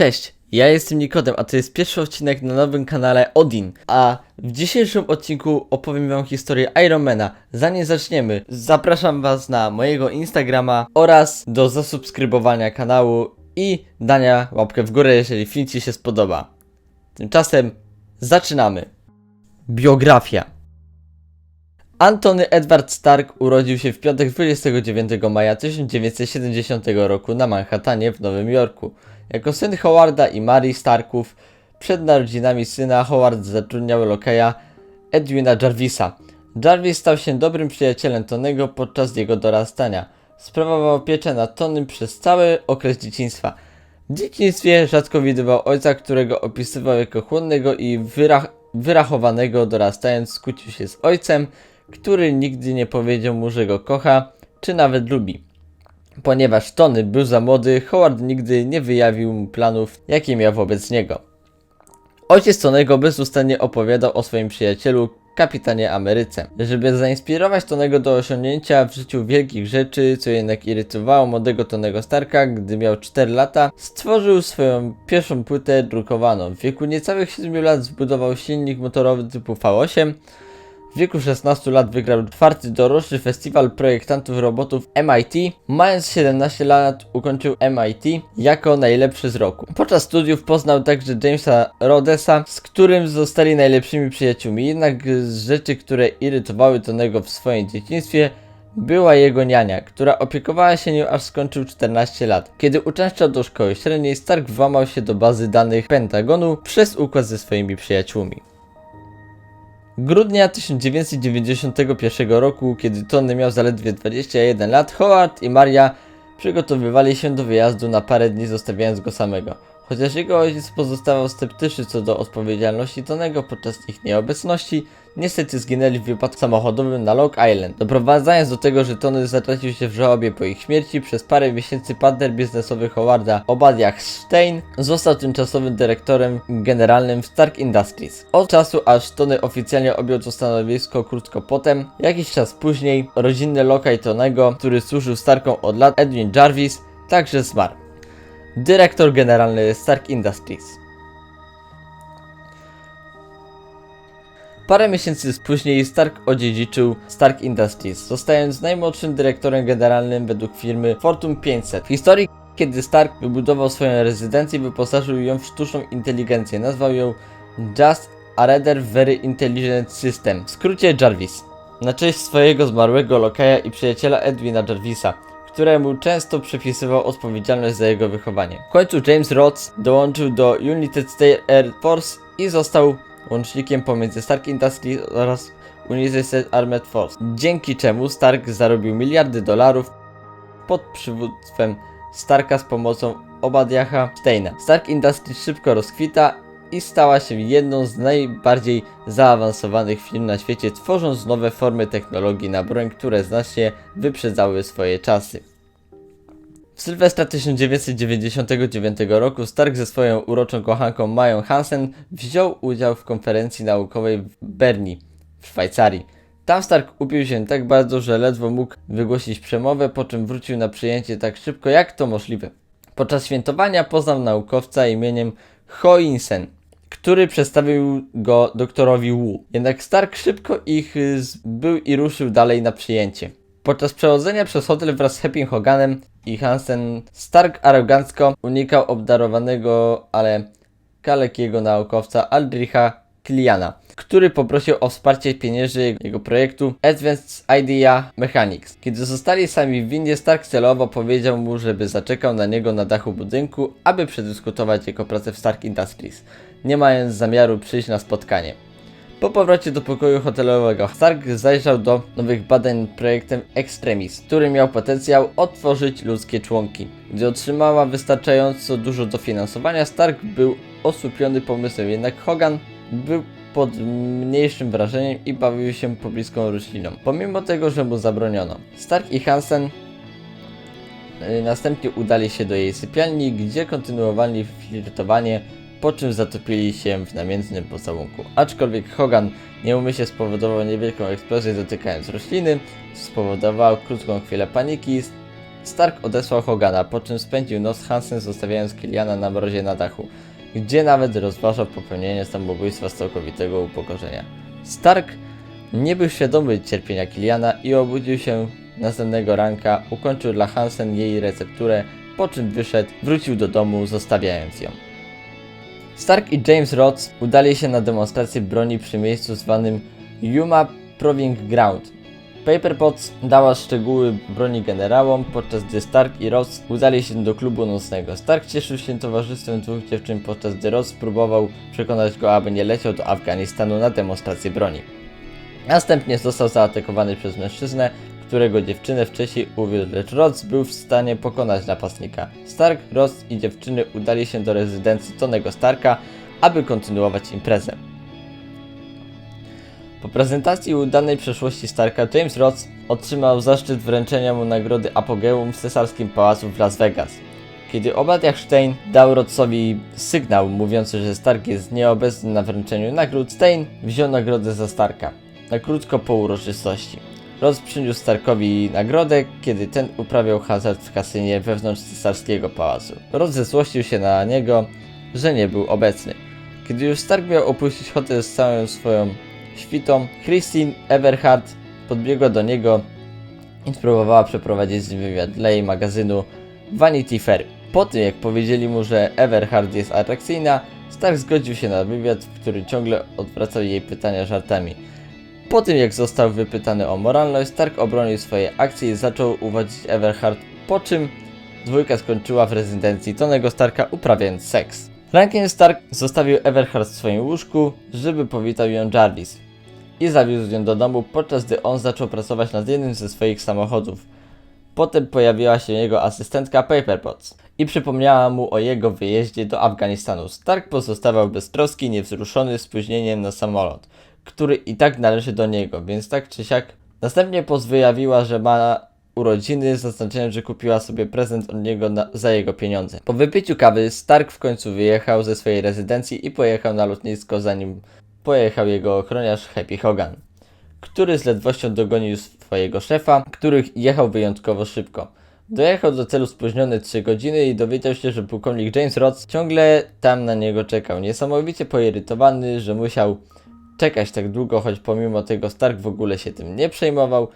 Cześć, ja jestem Nikodem, a to jest pierwszy odcinek na nowym kanale Odin. A w dzisiejszym odcinku opowiem wam historię Ironmana. Zanim zaczniemy, zapraszam was na mojego Instagrama oraz do zasubskrybowania kanału i dania łapkę w górę, jeżeli film ci się spodoba. Tymczasem zaczynamy. Biografia. Antony Edward Stark urodził się w piątek 29 maja 1970 roku na Manhattanie w Nowym Jorku. Jako syn Howarda i Mary Starków, przed narodzinami syna Howard zatrudniał lokeja Edwina Jarvisa. Jarvis stał się dobrym przyjacielem Tonego podczas jego dorastania. Sprawował pieczę nad Tonym przez cały okres dzieciństwa. W dzieciństwie rzadko widywał ojca, którego opisywał jako chłodnego i wyrach wyrachowanego, dorastając skłócił się z ojcem, który nigdy nie powiedział mu, że go kocha, czy nawet lubi. Ponieważ Tony był za młody, Howard nigdy nie wyjawił mu planów, jakie miał wobec niego. Ojciec Tonego bezustannie opowiadał o swoim przyjacielu, kapitanie Ameryce. Żeby zainspirować Tonego do osiągnięcia w życiu wielkich rzeczy, co jednak irytowało młodego Tonego Starka, gdy miał 4 lata, stworzył swoją pierwszą płytę drukowaną. W wieku niecałych 7 lat zbudował silnik motorowy typu V8, w wieku 16 lat wygrał czwarty doroczny festiwal projektantów robotów MIT. Mając 17 lat ukończył MIT jako najlepszy z roku. Podczas studiów poznał także Jamesa Rodesa, z którym zostali najlepszymi przyjaciółmi. Jednak z rzeczy, które irytowały Tonego w swoim dzieciństwie, była jego niania, która opiekowała się nią aż skończył 14 lat. Kiedy uczęszczał do szkoły średniej, Stark włamał się do bazy danych Pentagonu przez układ ze swoimi przyjaciółmi. Grudnia 1991 roku, kiedy Tony miał zaledwie 21 lat, Howard i Maria przygotowywali się do wyjazdu na parę dni, zostawiając go samego. Chociaż jego ojciec pozostawał sceptyczny co do odpowiedzialności Tonego podczas ich nieobecności, niestety zginęli w wypadku samochodowym na Long Island, doprowadzając do tego, że Tony zatracił się w żałobie po ich śmierci. Przez parę miesięcy partner biznesowy Howarda, Obadiah Stein, został tymczasowym dyrektorem generalnym w Stark Industries. Od czasu aż Tony oficjalnie objął to stanowisko krótko potem, jakiś czas później, rodzinny lokaj Tonego, który służył Starkom od lat, Edwin Jarvis, także zmarł. Dyrektor generalny Stark Industries. Parę miesięcy później Stark odziedziczył Stark Industries, zostając najmłodszym dyrektorem generalnym według firmy Fortune 500. W historii, kiedy Stark wybudował swoją rezydencję, wyposażył ją w sztuczną inteligencję. Nazwał ją Just a Rather Very Intelligent System, w skrócie Jarvis. Na cześć swojego zmarłego lokaja i przyjaciela Edwina Jarvisa, któremu często przypisywał odpowiedzialność za jego wychowanie. W końcu James Rhodes dołączył do United States Air Force i został łącznikiem pomiędzy Stark Industries oraz United States Armed Force, dzięki czemu Stark zarobił miliardy dolarów pod przywództwem Starka z pomocą Obadiaha Steina. Stark Industries szybko rozkwita i stała się jedną z najbardziej zaawansowanych firm na świecie, tworząc nowe formy technologii na broń, które znacznie wyprzedzały swoje czasy. W Sylwestra 1999 roku Stark ze swoją uroczą kochanką Mają Hansen wziął udział w konferencji naukowej w Berni w Szwajcarii. Tam Stark upił się tak bardzo, że ledwo mógł wygłosić przemowę, po czym wrócił na przyjęcie tak szybko jak to możliwe. Podczas świętowania poznał naukowca imieniem Hoinsen, który przedstawił go doktorowi Wu. Jednak Stark szybko ich y, zbył i ruszył dalej na przyjęcie. Podczas przechodzenia przez hotel wraz z Happy Hoganem i Hansen, Stark arogancko unikał obdarowanego, ale kalekiego naukowca Aldricha Kiliana, który poprosił o wsparcie pieniędzy jego projektu Advanced Idea Mechanics. Kiedy zostali sami w windzie, Stark celowo powiedział mu, żeby zaczekał na niego na dachu budynku, aby przedyskutować jego pracę w Stark Industries, nie mając zamiaru przyjść na spotkanie. Po powrocie do pokoju hotelowego Stark zajrzał do nowych badań projektem Extremis, który miał potencjał otworzyć ludzkie członki. Gdy otrzymała wystarczająco dużo dofinansowania, Stark był osłupiony pomysłem, jednak Hogan był pod mniejszym wrażeniem i bawił się pobliską rośliną, pomimo tego, że mu zabroniono. Stark i Hansen y, następnie udali się do jej sypialni, gdzie kontynuowali flirtowanie po czym zatopili się w namiętnym pocałunku. Aczkolwiek Hogan nieumyślnie spowodował niewielką eksplozję dotykając rośliny, spowodował krótką chwilę paniki Stark odesłał Hogana, po czym spędził noc Hansen zostawiając Kiliana na mrozie na dachu, gdzie nawet rozważał popełnienie samobójstwa z całkowitego upokorzenia. Stark nie był świadomy cierpienia Kiliana i obudził się następnego ranka, ukończył dla Hansen jej recepturę, po czym wyszedł, wrócił do domu, zostawiając ją. Stark i James Rhodes udali się na demonstrację broni przy miejscu zwanym Yuma Proving Ground. Paper Potts dała szczegóły broni generałom, podczas gdy Stark i Ross udali się do klubu nocnego. Stark cieszył się towarzystwem dwóch dziewczyn, podczas gdy Ross próbował przekonać go, aby nie leciał do Afganistanu na demonstrację broni. Następnie został zaatakowany przez mężczyznę, którego dziewczynę wcześniej uwiódł, lecz Ross był w stanie pokonać napastnika. Stark, Ross i dziewczyny udali się do rezydencji Tonego Starka, aby kontynuować imprezę. Po prezentacji udanej przeszłości Starka, James Ross otrzymał zaszczyt wręczenia mu nagrody Apogeum w cesarskim pałacu w Las Vegas. Kiedy Obadiah Stein dał Rodsowi sygnał mówiący, że Stark jest nieobecny na wręczeniu nagród, Stein wziął nagrodę za Starka, na krótko po uroczystości. Ross przyniósł Starkowi nagrodę, kiedy ten uprawiał hazard w kasynie wewnątrz cesarskiego pałacu. Ross zesłościł się na niego, że nie był obecny. Kiedy już Stark miał opuścić hotel z całą swoją świtą, Christine Everhart podbiegła do niego i spróbowała przeprowadzić z wywiad dla jej magazynu Vanity Fair. Po tym jak powiedzieli mu, że Everhart jest atrakcyjna, Stark zgodził się na wywiad, w którym ciągle odwracał jej pytania żartami. Po tym jak został wypytany o moralność, Stark obronił swoje akcje i zaczął uwodzić Everhart, po czym dwójka skończyła w rezydencji Tonego Starka uprawiając seks. Rankin Stark zostawił Everhart w swoim łóżku, żeby powitał ją Jarvis i zawiózł ją do domu, podczas gdy on zaczął pracować nad jednym ze swoich samochodów. Potem pojawiła się jego asystentka Paper Potts i przypomniała mu o jego wyjeździe do Afganistanu. Stark pozostawał beztroski, niewzruszony spóźnieniem na samolot, który i tak należy do niego, więc tak czy siak. Następnie Potts wyjawiła, że ma urodziny, zaznaczając, że kupiła sobie prezent od niego na, za jego pieniądze. Po wypiciu kawy Stark w końcu wyjechał ze swojej rezydencji i pojechał na lotnisko, zanim pojechał jego ochroniarz Happy Hogan, który z ledwością dogonił swojego szefa, który jechał wyjątkowo szybko. Dojechał do celu spóźniony 3 godziny i dowiedział się, że pułkownik James Rhodes ciągle tam na niego czekał. Niesamowicie poirytowany, że musiał czekać tak długo, choć pomimo tego Stark w ogóle się tym nie przejmował.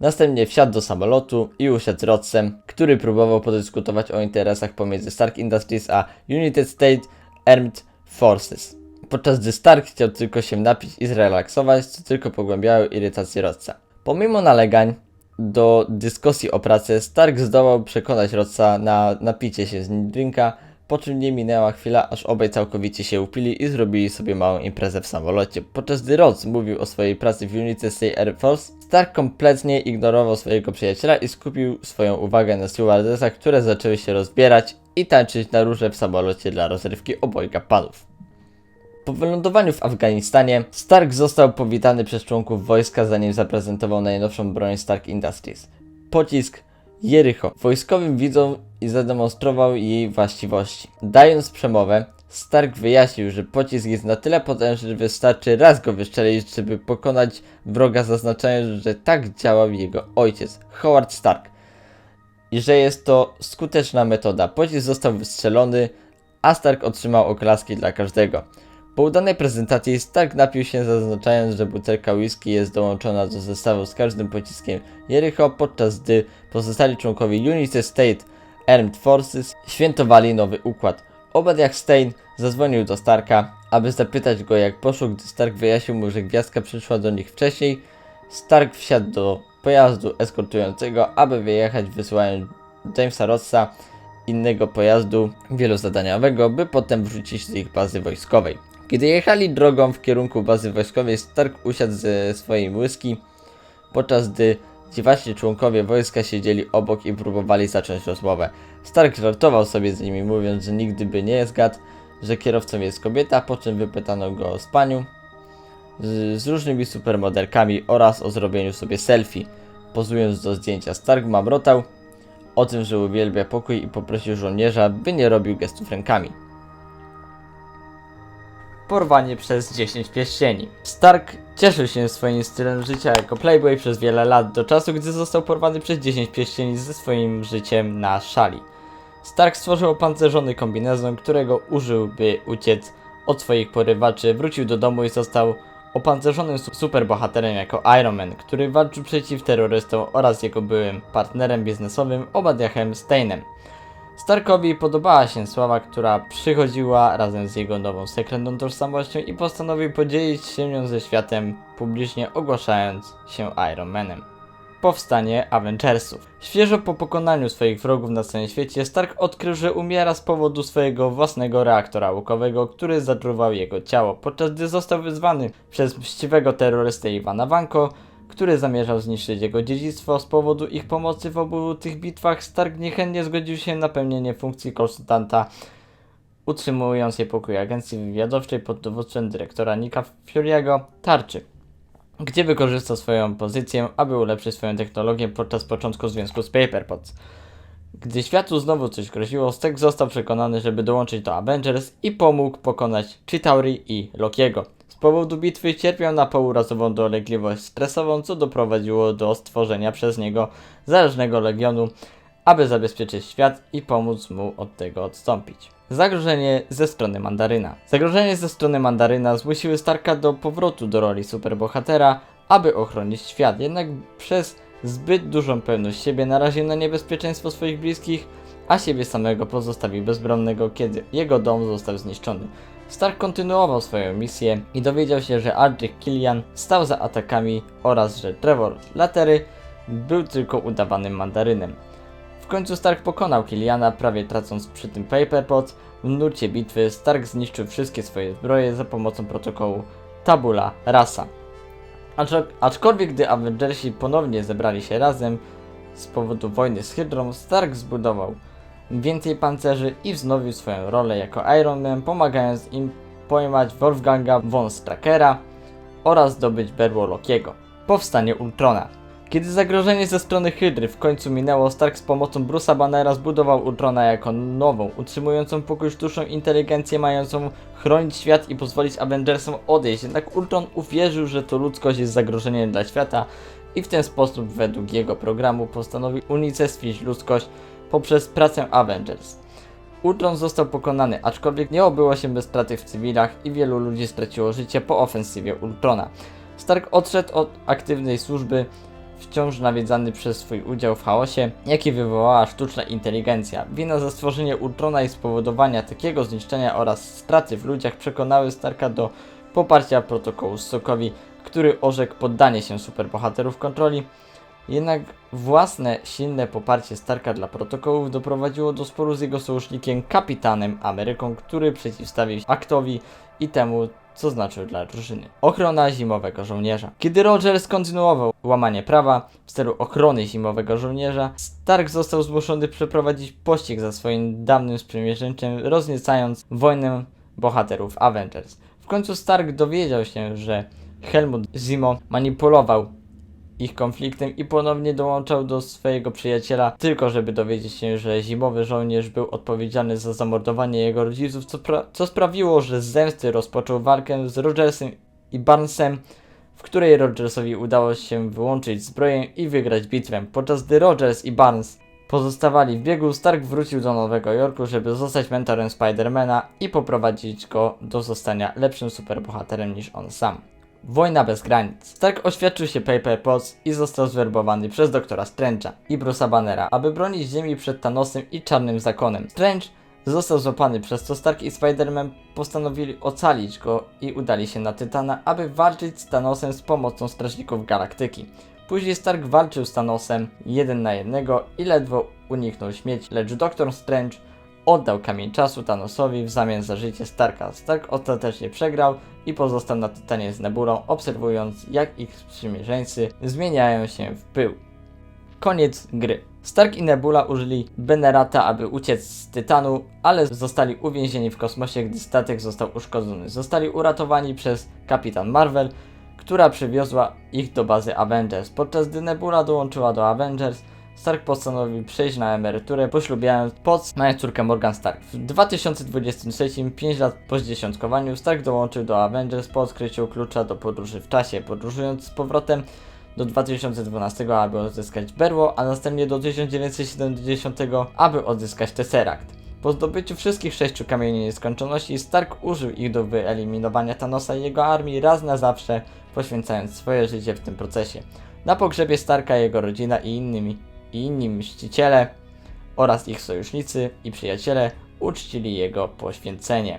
Następnie wsiadł do samolotu i usiadł z Rodsem, który próbował podyskutować o interesach pomiędzy Stark Industries a United States Armed Forces. Podczas gdy Stark chciał tylko się napić i zrelaksować, co tylko pogłębiało irytację Rodsa. Pomimo nalegań do dyskusji o pracy, Stark zdołał przekonać Rodsa na napicie się z drinka, po czym nie minęła chwila, aż obaj całkowicie się upili i zrobili sobie małą imprezę w samolocie. Podczas gdy Rhodes mówił o swojej pracy w United States Air Force, Stark kompletnie ignorował swojego przyjaciela i skupił swoją uwagę na stewardessach, które zaczęły się rozbierać i tańczyć na róże w samolocie dla rozrywki obojga panów. Po wylądowaniu w Afganistanie, Stark został powitany przez członków wojska, zanim zaprezentował najnowszą broń Stark Industries. Pocisk Jericho wojskowym widzom i zademonstrował jej właściwości. Dając przemowę, Stark wyjaśnił, że pocisk jest na tyle potężny, że wystarczy raz go wystrzelić, żeby pokonać wroga, zaznaczając, że tak działał jego ojciec, Howard Stark. I że jest to skuteczna metoda. Pocisk został wystrzelony, a Stark otrzymał oklaski dla każdego. Po udanej prezentacji Stark napił się zaznaczając, że butelka whisky jest dołączona do zestawu z każdym pociskiem Jericho, podczas gdy pozostali członkowie United States Armed Forces świętowali nowy układ. Obadiah Stein zadzwonił do Starka, aby zapytać go jak poszło, gdy Stark wyjaśnił mu, że gwiazdka przyszła do nich wcześniej. Stark wsiadł do pojazdu eskortującego, aby wyjechać wysyłając Jamesa Rossa innego pojazdu wielozadaniowego, by potem wrócić do ich bazy wojskowej. Kiedy jechali drogą w kierunku bazy wojskowej, Stark usiadł ze swojej whisky, podczas gdy dziwacznie członkowie wojska siedzieli obok i próbowali zacząć rozmowę. Stark żartował sobie z nimi, mówiąc, że nigdy by nie zgadł, że kierowcą jest kobieta, po czym wypytano go o spaniu z, z różnymi supermodelkami oraz o zrobieniu sobie selfie, pozując do zdjęcia. Stark mamrotał o tym, że uwielbia pokój i poprosił żołnierza, by nie robił gestów rękami. Porwanie przez 10 pierścieni. Stark cieszył się swoim stylem życia jako playboy przez wiele lat, do czasu gdy został porwany przez 10 pierścieni ze swoim życiem na szali. Stark stworzył opancerzony kombinezon, którego użył by uciec od swoich porywaczy, wrócił do domu i został opancerzonym su- superbohaterem jako Iron Man, który walczył przeciw terrorystom oraz jego byłym partnerem biznesowym Obadiahem Steinem. Starkowi podobała się sława, która przychodziła razem z jego nową sekretną tożsamością i postanowił podzielić się nią ze światem, publicznie ogłaszając się Iron Manem. Powstanie Avengersów. Świeżo po pokonaniu swoich wrogów na całym świecie, Stark odkrył, że umiera z powodu swojego własnego reaktora łukowego, który zatruwał jego ciało, podczas gdy został wyzwany przez mściwego terrorystę Iwana Vanko, który zamierzał zniszczyć jego dziedzictwo. Z powodu ich pomocy w obu tych bitwach Stark niechętnie zgodził się na pełnienie funkcji konsultanta, utrzymując jej pokój agencji wywiadowczej pod dowództwem dyrektora Nika Fury'ego Tarczy gdzie wykorzystał swoją pozycję, aby ulepszyć swoją technologię podczas początku związku z Paperpots. Gdy światu znowu coś groziło, Stek został przekonany, żeby dołączyć do Avengers i pomógł pokonać Chitauri i Lokiego. Z powodu bitwy cierpiał na pourazową dolegliwość stresową, co doprowadziło do stworzenia przez niego zależnego legionu, aby zabezpieczyć świat i pomóc mu od tego odstąpić. Zagrożenie ze strony Mandaryna. Zagrożenie ze strony Mandaryna zmusiły Starka do powrotu do roli superbohatera, aby ochronić świat, jednak przez zbyt dużą pewność siebie naraził na niebezpieczeństwo swoich bliskich, a siebie samego pozostawił bezbronnego, kiedy jego dom został zniszczony. Stark kontynuował swoją misję i dowiedział się, że Aldrich Killian stał za atakami oraz że Trevor Latery był tylko udawanym mandarynem. W końcu Stark pokonał Killiana, prawie tracąc przy tym Paperpot. W nurcie bitwy Stark zniszczył wszystkie swoje zbroje za pomocą protokołu Tabula Rasa. Aczkolwiek gdy Avengersi ponownie zebrali się razem z powodu wojny z Hydrą, Stark zbudował więcej pancerzy i wznowił swoją rolę jako Iron Man, pomagając im pojmać Wolfganga von Strakera oraz zdobyć berło Lokiego. Powstanie Ultrona. Kiedy zagrożenie ze strony Hydry w końcu minęło, Stark z pomocą Bruce'a Bannera zbudował Ultrona jako nową, utrzymującą pokój sztuczną inteligencję mającą chronić świat i pozwolić Avengersom odejść. Jednak Ultron uwierzył, że to ludzkość jest zagrożeniem dla świata i w ten sposób według jego programu postanowił unicestwić ludzkość poprzez pracę Avengers. Ultron został pokonany, aczkolwiek nie obyło się bez straty w cywilach i wielu ludzi straciło życie po ofensywie Ultrona. Stark odszedł od aktywnej służby, wciąż nawiedzany przez swój udział w chaosie, jaki wywołała sztuczna inteligencja. Wina za stworzenie Ultrona i spowodowania takiego zniszczenia oraz straty w ludziach przekonały Starka do poparcia protokołu Sokowi, który orzekł poddanie się superbohaterów kontroli. Jednak własne silne poparcie Starka dla protokołów doprowadziło do sporu z jego sojusznikiem Kapitanem Ameryką, który przeciwstawił się aktowi i temu, co znaczył dla drużyny. Ochrona zimowego żołnierza. Kiedy Rogers kontynuował łamanie prawa w celu ochrony zimowego żołnierza, Stark został zmuszony przeprowadzić pościg za swoim dawnym sprzymierzeńcem, rozniecając wojnę bohaterów Avengers. W końcu Stark dowiedział się, że Helmut Zimo manipulował ich konfliktem i ponownie dołączał do swojego przyjaciela, tylko żeby dowiedzieć się, że zimowy żołnierz był odpowiedzialny za zamordowanie jego rodziców, co, co sprawiło, że z zemsty rozpoczął walkę z Rogersem i Barnesem, w której Rogersowi udało się wyłączyć zbroję i wygrać bitwę. Podczas gdy Rogers i Barnes pozostawali w biegu, Stark wrócił do Nowego Jorku, żeby zostać mentorem Spidermana i poprowadzić go do zostania lepszym superbohaterem niż on sam. Wojna bez granic. Stark oświadczył się Paper Potts i został zwerbowany przez doktora Strange'a i Bruce'a Bannera, aby bronić Ziemi przed Thanosem i Czarnym Zakonem. Strange został złapany, przez co Stark i Spider-Man postanowili ocalić go i udali się na Tytana, aby walczyć z Thanosem z pomocą Strażników Galaktyki. Później Stark walczył z Thanosem jeden na jednego i ledwo uniknął śmierci, lecz doktor Strange oddał kamień czasu Thanosowi w zamian za życie Starka. Stark ostatecznie przegrał i pozostał na Tytanie z Nebulą, obserwując jak ich sprzymierzeńcy zmieniają się w pył. Koniec gry. Stark i Nebula użyli Benerata, aby uciec z Tytanu, ale zostali uwięzieni w kosmosie, gdy statek został uszkodzony. Zostali uratowani przez Kapitan Marvel, która przywiozła ich do bazy Avengers. Podczas gdy Nebula dołączyła do Avengers, Stark postanowił przejść na emeryturę, poślubiając Potts, mając córkę Morgan Stark. W 2023, 5 lat po zdziesiątkowaniu, Stark dołączył do Avengers po odkryciu klucza do podróży w czasie, podróżując z powrotem do 2012, aby odzyskać Berło, a następnie do 1970, aby odzyskać Tesseract. Po zdobyciu wszystkich sześciu kamieni nieskończoności, Stark użył ich do wyeliminowania Thanosa i jego armii raz na zawsze, poświęcając swoje życie w tym procesie. Na pogrzebie Starka jego rodzina i innymi i inni mściciele oraz ich sojusznicy i przyjaciele uczcili jego poświęcenie.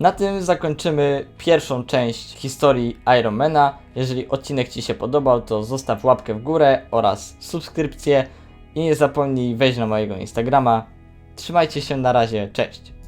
Na tym zakończymy pierwszą część historii Ironmana. Jeżeli odcinek Ci się podobał, to zostaw łapkę w górę oraz subskrypcję i nie zapomnij wejść na mojego Instagrama. Trzymajcie się na razie, cześć!